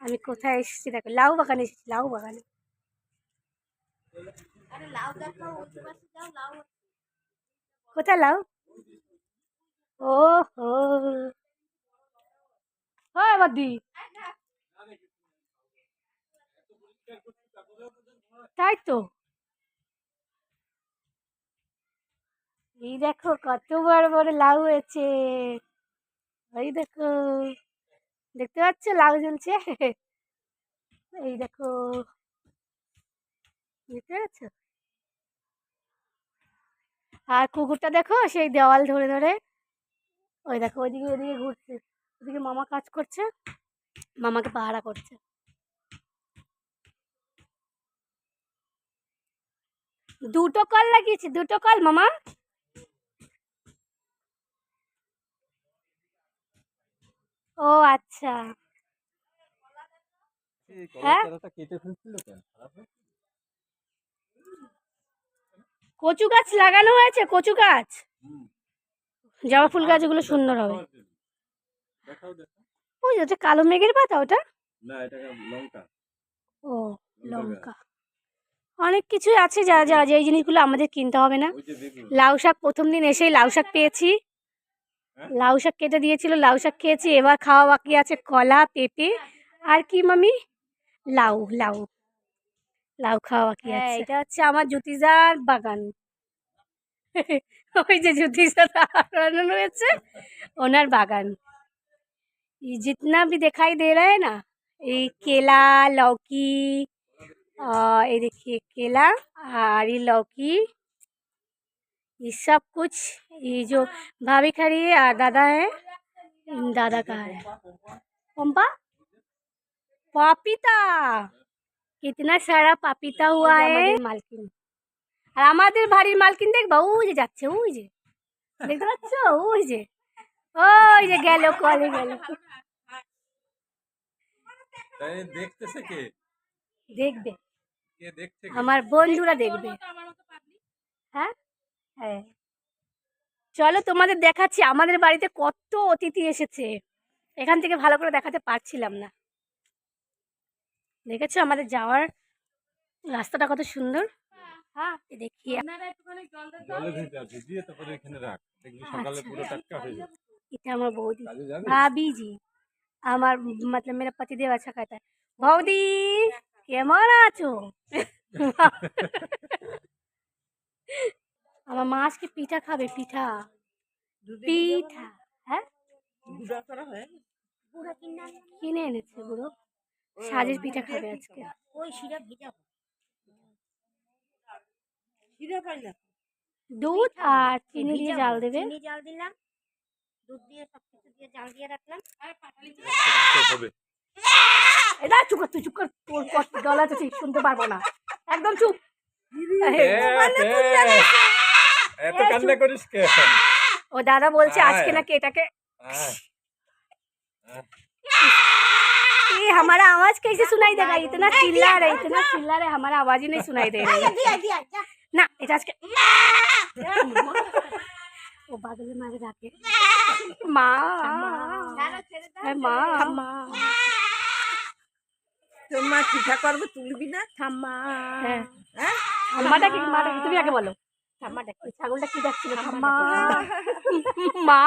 আমি কোথায় এসেছি দেখো লাউ বাগানে এসেছি লাউ বাগানে। কোথায় লাউ? ও হো হয় তাই তো। এই দেখো কত বড় বড় লাউ হয়েছে। এই দেখো। দেখতে পাচ্ছ? লাউ জ্বলছে। এই দেখো। দেখতে পাচ্ছ? আর কুকুরটা দেখো, সেই দেওয়াল ধরে ধরে। ওই দেখো, ওইদিকে ওইদিকে ঘুরছে। ওইদিকে মামা কাজ করছে, মামাকে পাহারা করছে। দুটো কল লাগিয়েছি, দুটো কল মামা। ও আচ্ছা। হ্যাঁ? কচু গাছ লাগানো হয়েছে কচু গাছ? জবা ফুল গাছগুলো সুন্দর হবে। ওই যে ওটা কালো মেঘের পাতা ওটা? ও লঙ্কা অনেক কিছুই আছে যা যা যেই জিনিসগুলো আমাদের কিনতে হবে না। যে লাউ শাক প্রথম দিন এসেই লাউ শাক পেয়েছি? লাউ শাক কেটে দিয়েছিল লাউ শাক খেয়েছি এবার খাওয়া বাকি আছে কলা পেঁপে আর কি মামি লাউ লাউ লাউ খাওয়া বাকি আছে এটা হচ্ছে আমার জ্যোতিজার বাগান ওই যে জ্যোতিজা দাঁড়ানো রয়েছে ওনার बागान ये जितना भी दिखाई दे रहा है ना ये केला लौकी और ये देखिए केला और ये लौकी ये सब कुछ ये जो भाभी खड़ी है और दादा है इन दादा का है पंपा পাপিতা কিতনা সারা পাপিতা হুয়া है মালকিন আর আমাদের বাড়ির মালকিন দেখবা ওই যে যাচ্ছে ওই যে দেখতে পাচ্ছ ওই যে ওই যে গেল কলে গেল তাই দেখতেছে কে দেখবে কে দেখছে কে? আমার বন্ধুরা দেখবে হ্যাঁ হ্যাঁ। চলো তোমাদের দেখাচ্ছি আমাদের বাড়িতে কত অতিথি এসেছে। এখান থেকে ভালো করে দেখাতে পারছিলাম না। দেখেছ আমাদের যাওয়ার রাস্তাটা কত সুন্দর? হ্যাঁ, দেখি। আচ্ছা। এটা আমার বৌদি। আমার মতলব পতিদেব বৌদি কেমন আছো? আমার মা আজকে পিঠা খাবে পিঠা। পিঠা হ্যাঁ? কিনে? এনেছে বুড়ো। সাজের পিঠা খাবে আজকে। দুধ আর চিনি দিয়ে জাল দেবে। চিনি জাল দিলাম। দুধ দিয়ে সব কিছু দিয়ে জাল দিয়ে রাখলাম। এটা চুপ কর তুই চুপ কর। তোর কষ্ট গলা তো ঠিক শুনতে পারব না। একদম চুপ। এত এ, কান্না করিস কে ও দাদা বলছে আজকে আয়। নাকি এটাকে আয়, ये हमारा आवाज कैसे सुनाई देगा इतना चिल्ला रहे इतना चिल्ला रहे हमारा आवाज ही नहीं सुनाई दे रहा है দিয়া দিয়া যা ना এটা আজকে ও বাদলে মারে ডাকে মা ছাড়ো, ছেড়ে দাও, হ্যাঁ, মা মা তোমার পিঠা করবো তুলবি না ঠাম্মা হ্যাঁ হ্যাঁ ঠাম্মাটা কি মাটা কি তুমি আগে বলো ঠাম্মাটা কি ছাগলটা কি ডাকছিল ঠাম্মা মা